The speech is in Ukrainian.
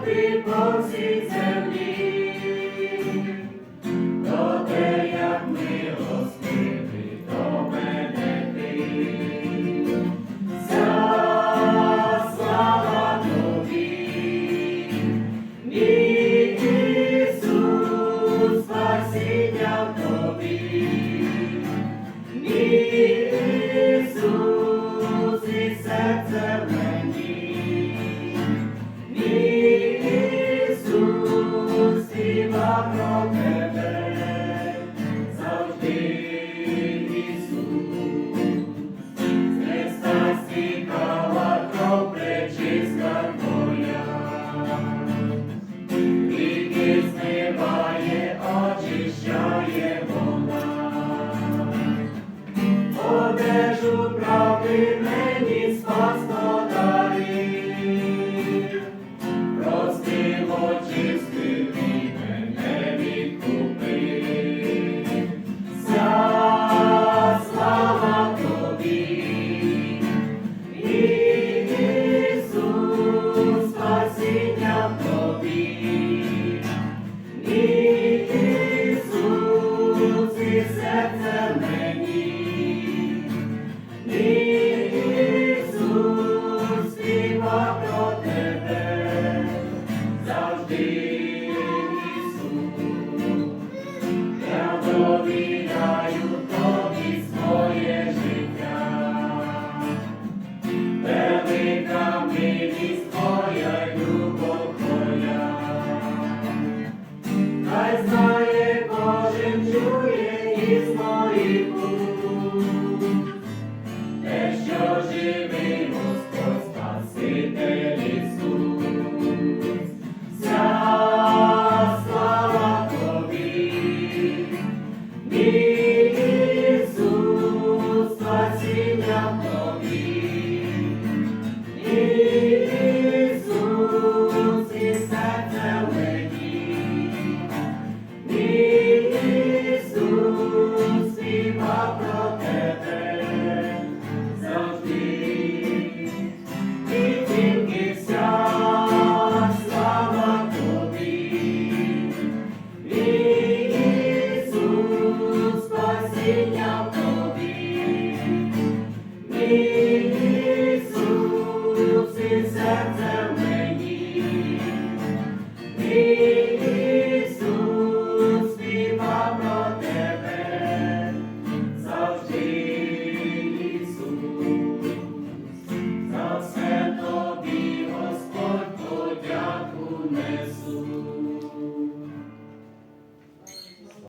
Ти по цій землі, то те, як милостивий, то мене ти, слава тобі, мій спасіння тобі, мій Ісус, і серце. I know. те, що живий Господь Спаситель Ісус, слава тобі.